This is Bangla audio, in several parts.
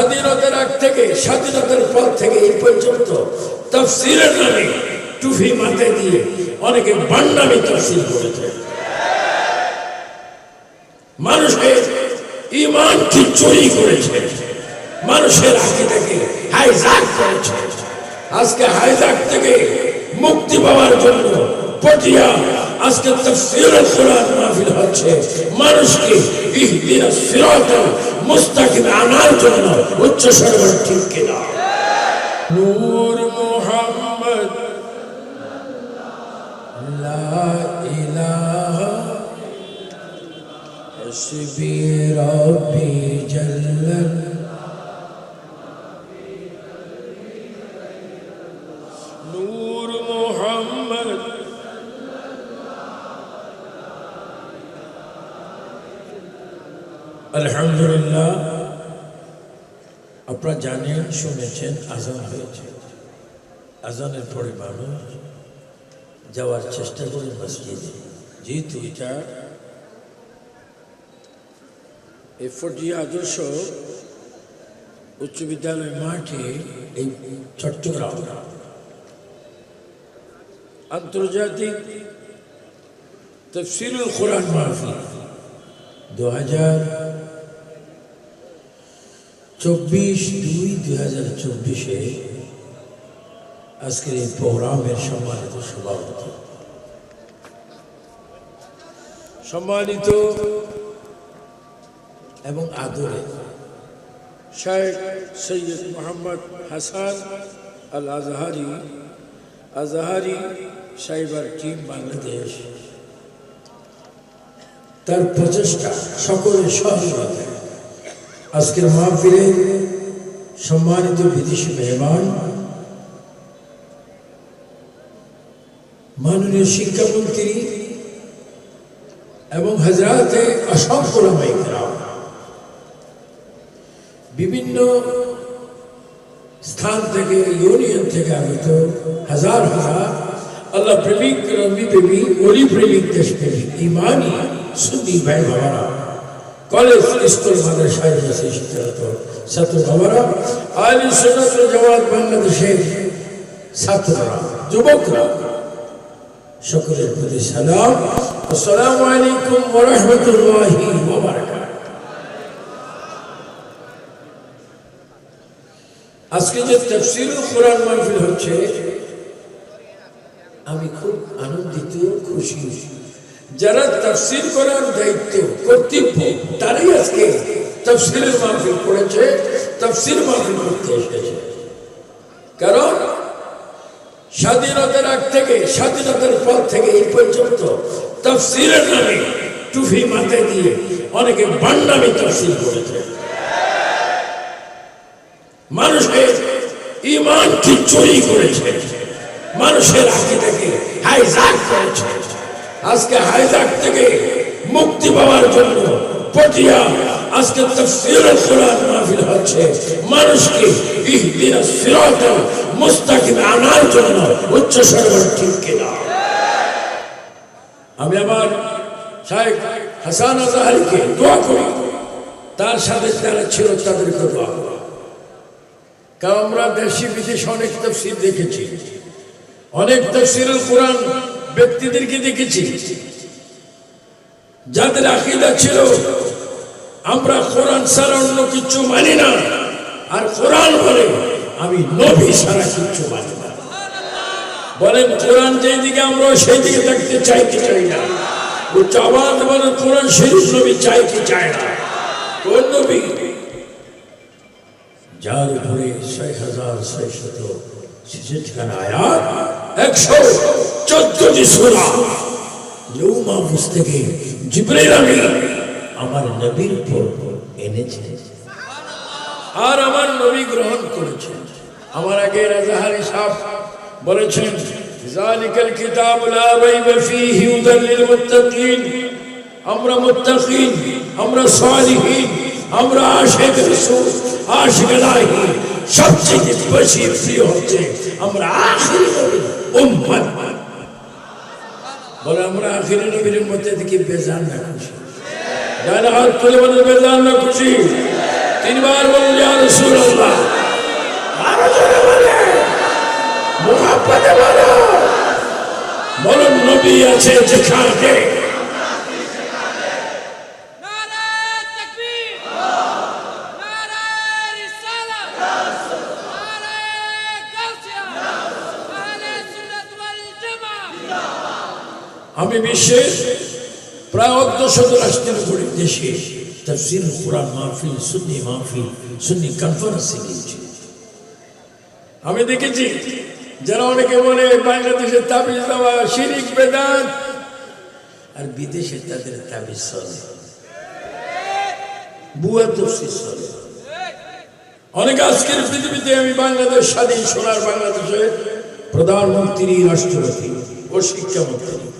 স্বাধীনতার আগ থেকে, স্বাধীনতার পর থেকে এই পর্যন্ত তফসিলের নামে টুফি মাথায় দিয়ে অনেকে বান্ডামি তফসিল করেছে। মানুষের ইমানকে চুরি করেছে। মানুষের আকিদাকে হাইজাক করেছে। আজকে হাইজাক থেকে মুক্তি পাওয়ার জন্য পটিয়া আজকে তাফসীরুল কোরআন মাহফিল হচ্ছে। মানুষকে ইহদিনা সিরাতাল মুস্তাকিম আনার জন্য উচ্চ স্বরে ঠিক কিনা নূর মুহাম্মদ লা ইলাহা حسبي ربي جل আলহামদুলিল্লাহ। আপনারা জানেন, শুনেছেন, আজান হয়েছে। আজানের পরে মানুষ যাওয়ার চেষ্টা করে মসজিদে। যেহেতু এটা ফটিয়া আদর্শ উচ্চ বিদ্যালয় মাঠে এই চট্টগ্রাম আন্তর্জাতিক তফসিরুল কোরআন মাহফিল। দু হাজার চব্বিশ দুই দুই হাজার চব্বিশে আজকের এই প্রোগ্রামের সম্মানিত সভাপতি। সম্মানিত এবং আদরে শায়েখ সৈয়দ মোহাম্মদ হাসান আল আজহারি আজহারি সাইবার টিম বাংলাদেশ। তার প্রচেষ্টা সকলের সহযোগিতায়। আজকের মাহফিলে সম্মানিত বিদেশি মেহমান, মাননীয় শিক্ষামন্ত্রী এবং হাজরাতে অসংখ্য রামাইকরাম বিভিন্ন স্থান থেকে, ইউনিয়ন থেকে আগত হাজার হাজার আল্লাহ প্রেমিক, রবি প্রেমিক অলি প্রেমিক, দেশ প্রেমিক, ইমানি, সুন্নি ভাই বাবারা কলেজ স্কুল মাদ্রাসায় আছে শিক্ষারত ছাত্র বাবারা, আলী সনাত জামাত বাংলাদেশের ছাত্ররা, যুবকরা, সকলের প্রতি সালাম। আসসালামু আলাইকুম ওয়া রাহমাতুল্লাহি ওয়া বারাকাতুহু। আজকে যে তফসিরুল কোরআন মাহফিল হচ্ছে, আমি খুব আনন্দিত, খুশি। যারা তফসিল করার দায়িত্ব, কর্তব্য, তারাই আজকে তফসিলের মাহফিল করেছে, তফসির মাহফিল করতে এসেছে। কারণ স্বাধীনতার আগ থেকে, স্বাধীনতার পর থেকে এই পর্যন্ত তফসিলের নামে টুফি মাথায় দিয়ে অনেকে বান্ডামি তফসিল করেছে। মানুষের ইমানকে চুরি করেছে। মানুষের আকিদাকে হাইজাক করেছে। আজকে হাইজাক থেকে মুক্তি পাওয়ার জন্য পটিয়া আজকে তাফসীরুল কোরআন মাহফিল হচ্ছে। মানুষকে মুস্তাকিম আনার জন্য উচ্চ স্বরে ঠিক কিনা। আমি আমার শাহেখ হাসান আজহারিকে দোয়া করি, তার সাথে যারা ছিল তাদেরকে দোয়া করি। কারণ আমরা দেশি বিদেশে অনেক তফসির দেখেছি। অনেক তফসিরুল কোরআন ব্যক্তিদেরকে দেখেছি। যাদের আকিদা ছিল, আমরা কোরআন ছাড়া অন্য কিছু মানি না। আর কোরআন বলে, আমি নবী ছাড়া কিচ্ছু মানি না। বলেন, কোরআন যেই দিকে আমরা সেই দিকে থাকতে চাই কি চাই না? উচ্চ আওয়াজ বলেন কোরআন শরীফ নবী চাই চায় না? কোন নবী? যার উপরে ছয় হাজার ছয় শত ছেষট্টিখানা আয়াত, একশো। চোদ্দটি সোলা লৌমা থেকে জিব্রাইল আমি আমার নবীর উপর এনেছে। আর আমার নবী গ্রহণ করেছে। আমার আগে রাজাহারি সাহ বলেছেন, জালিকাল কিতাব লা রাইবা ফীহি হুদাল লিল মুত্তাকিন। আমরা মুত্তাকিন, আমরা সালিহিন, আমরা আশিক রাসূল, আশিক ইলাহি সবচেয়ে বেশি প্রিয় হচ্ছে আমরা আখিরি উম্মত। বলে, আমরা আখিরে নবীর মধ্যে থেকে বেজান না খুশি। ডান হাত তুলে বলে বেজান না খুশি। তিনবার বলে যা রসুল আল্লাহ আরও জোরে বলে মোহাম্মদে বলো বলুন, নবী আছে যেখানে আমি বিশ্বের প্রায় রাষ্ট্রের উপরে দেশে কোরআন, মাহফিল, সুন্নি মাহফিল, সুন্নি কনফারেন্সে গিয়েছি। আমি দেখেছি যারা অনেকে বলে বাংলাদেশের তাবিজ দেওয়া শিরিক আর বিদেশে তাদের তাবিজ চলে। বুয়া তফসির চলে। অনেক আজকের পৃথিবীতে আমি বাংলাদেশ, স্বাধীন সোনার বাংলাদেশের প্রধানমন্ত্রী, রাষ্ট্রপতি ও শিক্ষামন্ত্রী।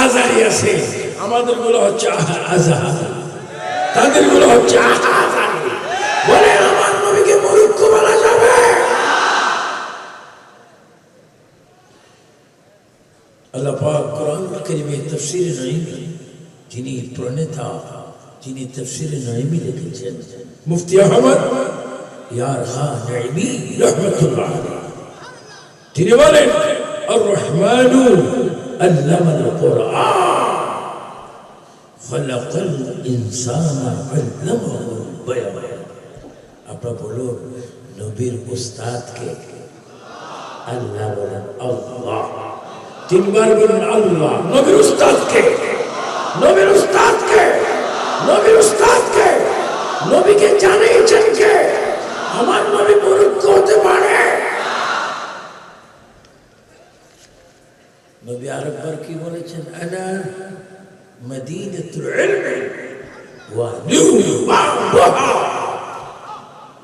আহাজারি আছে আমাদেরগুলো হচ্ছে আহা- আজাহার তাদেরগুলো হচ্ছে আহাজারি বলে আমার নবীকে মরুক্ষ বলা যাবে। আল্লাহ পাক কোরআন কারিমে তফসির নঈমি যিনি প্রণেতা, যিনি তফসির নঈমি লিখেছেন, মুফতি আহমদ ইয়ার খান নঈমি রহমাতুল্লাহ আলাইহি। তিনি বলেন আর রহমানু আল্লামাল কোরআন خلق الإنسان علمه البيان আপনারা বলুন নবীর উস্তাদকে আল্লাহ বলেন আল্লাহ তিনবার বলুন আল্লাহ নবীর উস্তাদকে নবীর উস্তাদকে নবীর নবী আরেকবার কি বলেছেন আনা মদিনাতুল ইলমি ওয়া নূরুহা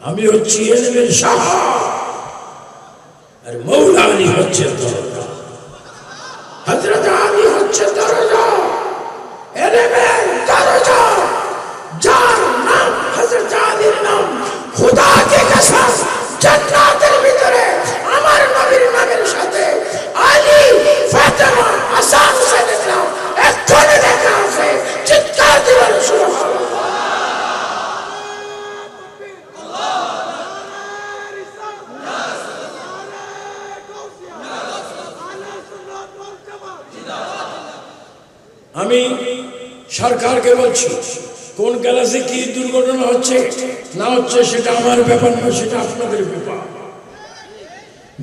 আমি হচ্ছি এলমের শাহ আর মৌলা আলী হচ্ছে আমি সরকারকে বলছি, কোন গ্যালাসে কি দুর্ঘটনা হচ্ছে? না হচ্ছে সেটা আমার ব্যাপার নয়, সেটা আপনাদের ব্যাপার।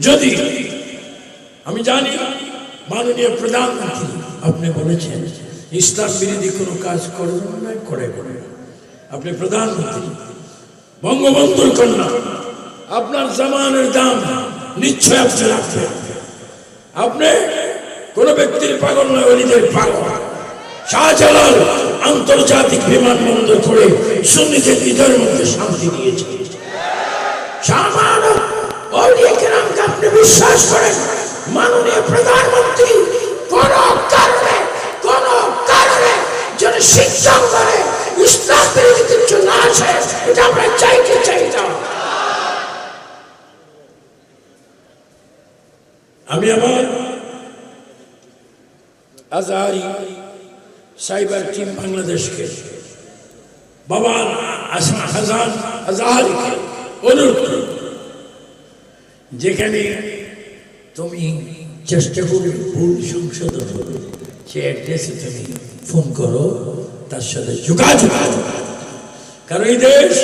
যদি, আমি জানি মাননীয় প্রধানমন্ত্রী, আপনি বলেছেন, ইসলাম বিরোধী কোনো কাজ করবেন করে করে। আপনি প্রধানমন্ত্রী, বঙ্গবন্ধুর কন্যা, আপনার জামানের দাম নিশ্চয় আপনি রাখবেন। আপনি কোন ব্যক্তির পাগল নয়, অলিদের পাগল। শাহজালাল আন্তর্জাতিক বিমানবন্দর করে সুন্নিদের হৃদয়ের মধ্যে শান্তি দিয়েছে। বিশ্বাস করেন? মাননীয় প্রধানমন্ত্রী, কোন কারণে কোন কারণে যেন শিক্ষা করে ইসলাম কিছু না আসে, এটা আমরা চাইতে চাই আমি আমার সাইবার টিম বাংলাদেশকে। বাবা আসমা হাসান আজহারিকে অনুরোধ করি যেখানে তুমি চেষ্টা করবে ভুল সংশোধন করবে সে অ্যাড্রেসে তুমি ফোন করো, তার সাথে যোগাযোগ করো। কারণ এই দেশ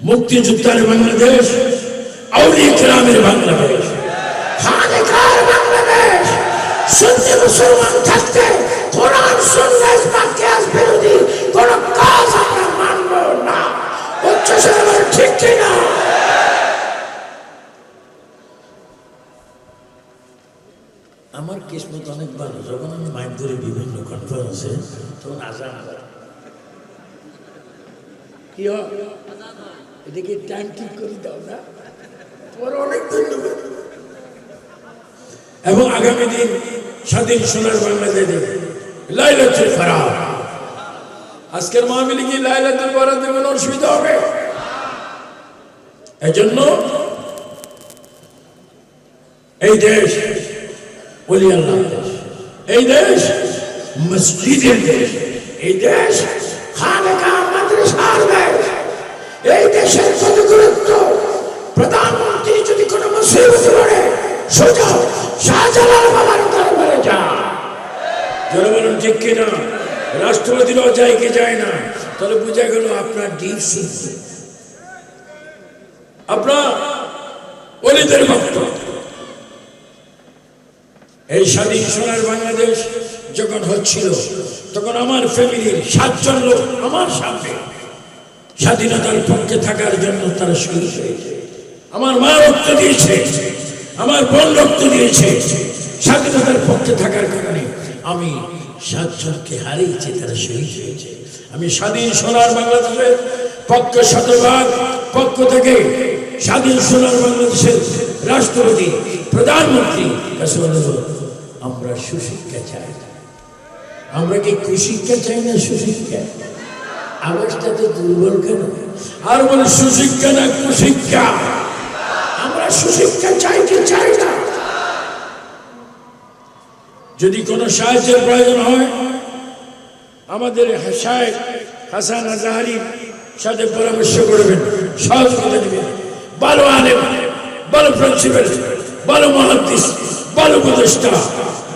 মুক্তিযোদ্ধার বাংলাদেশ আউলিয়া গ্রামের বাংলাদেশ। বাংলাদেশ মুসলমান থাকতে কোরআন সুন্নাহ বাক্যাস বিরোধী কোন কাজ আমরা মানব না। উচ্চ ঠিক কিনা আমার কিসমত অনেক ভালো। যখন আমি মাইক ধরে বিভিন্ন কনফারেন্সে তখন আজান। কি হয়? এটাকে টাইম ঠিক করে দাও না? তোমার অনেক ধন্যবাদ। এবং আগামী দিন স্বাধীন সোনার বাংলাদেশে লাইলাতুল ফারাহ। আজকের মাহফিলে কি লাইলাতুল বরাতের কোনো অসুবিধা হবে। এজন্য এই দেশ বলি আল্লাহ এই দেশ মসজিদের দেশ, এই দেশ খানকা মাদ্রাসার দেশ, এই দেশের কত গুরুত্ব? প্রধানমন্ত্রী যদি কোনো মুসিবত পড়ে, সোজা শাহজালাল যা জনগণ ঠিক কিনা রাষ্ট্রপতিরাও যায় কি যায় না। তাহলে বোঝা গেল আপনার ডিপ সিদ্ধি আপনার অলিদের ভক্ত। এই স্বাধীন সোনার বাংলাদেশ যখন হচ্ছিল, তখন আমার ফ্যামিলির সাতজন লোক আমার সামনে স্বাধীনতার পক্ষে থাকার জন্য তারা শহীদ হয়েছে। আমার মা রক্ত দিয়েছে, আমার বোন রক্ত দিয়েছে, স্বাধীনতার পক্ষে থাকার কারণে। আমি সাতজনকে হারিয়েছি তারা শহীদ হয়েছে। আমি স্বাধীন সোনার বাংলাদেশের পক্ষ শতভাগ, পক্ষ থেকে স্বাধীন সোনার বাংলাদেশের রাষ্ট্রপতি, প্রধানমন্ত্রী, কাছে আমরা সুশিক্ষা চাই। আমরা কি কুশিক্ষা চাই না সুশিক্ষা? আওয়াজটা তো দুর্বল কেন? আর বলে সুশিক্ষা না কুশিক্ষা? আমরা সুশিক্ষা চাই কি চাই না। যদি কোনো সাহায্যের প্রয়োজন হয়, আমাদের হাসান আজাহারির সাথে পরামর্শ করবেন সহযোগিতা দেবেন। ভালো আলেম, ভালো প্রিন্সিপাল মহাদিস উপদেষ্টা,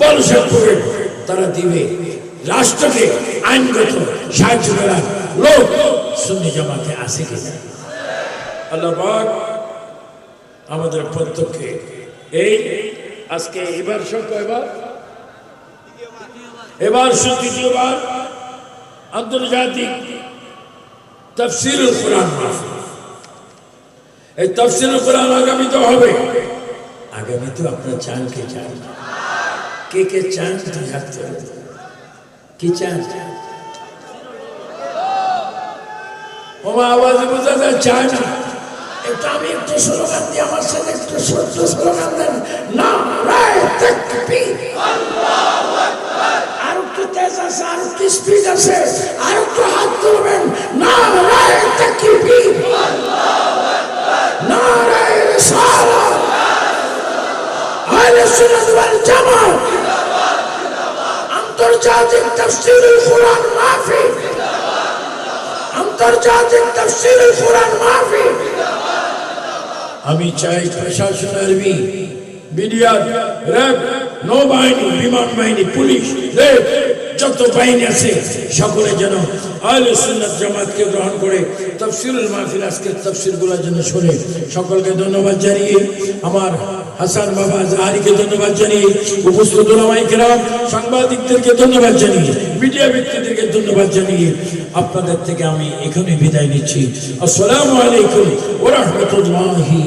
ভালো সাক্ষরের তারা দিবে। রাষ্ট্রকে আইনগত সাহায্য করার লোক সুন্নি জামাতে আছে কিনা আল্লাহ আমাদের প্রত্যেককে এই আজকে এবার সব এবার এবার সে দ্বিতীয়বার আন্তর্জাতিক তফসিল কোরআন। এই তফসিল কোরআন আগামীতে হবে। আগামী তো আপনার চান কে চান? কে কে চান। কি চান? ওমা আওয়াজে বোঝা যায় চায় না একটু আমি একটু স্লোগান দিই আমার সাথে একটু সত্য স্লোগান দেন। না রায় তাকবীর। আর তেজ আছে আর একটু স্পিড আছে? আর একটু হাত তুলবেন। না রায় তাকবীর না রায় রিসালাত আহলে সুন্নাত ওয়াল জামাত। আন্তর্জাতিক তাফসীরুল কোরআন মাহফিল। আন্তর্জাতিক তাফসীরুল কোরআন মাহফিল। আমি চাই প্রশাসন আরবি বিডিআর, র্যাব, নৌবাহিনী, বিমান বাহিনী, পুলিশ যত বাহিনী আছে, সকলে যেন আহলে সুন্নাত জামাতকে গ্রহণ করে তফসিরুল মাহফিল আজকের তফসিরগুলো যেন শুনে। সকলকে ধন্যবাদ জানিয়ে, আমার হাসান বাবা জাহারিকে ধন্যবাদ জানিয়ে, উপস্থিত সাংবাদিকদেরকে ধন্যবাদ জানিয়ে, মিডিয়া ব্যক্তিদেরকে ধন্যবাদ জানিয়ে আপনাদের থেকে আমি এখানে বিদায় নিচ্ছি। আসসালামু আলাইকুম ওয়া রাহমাতুল্লাহি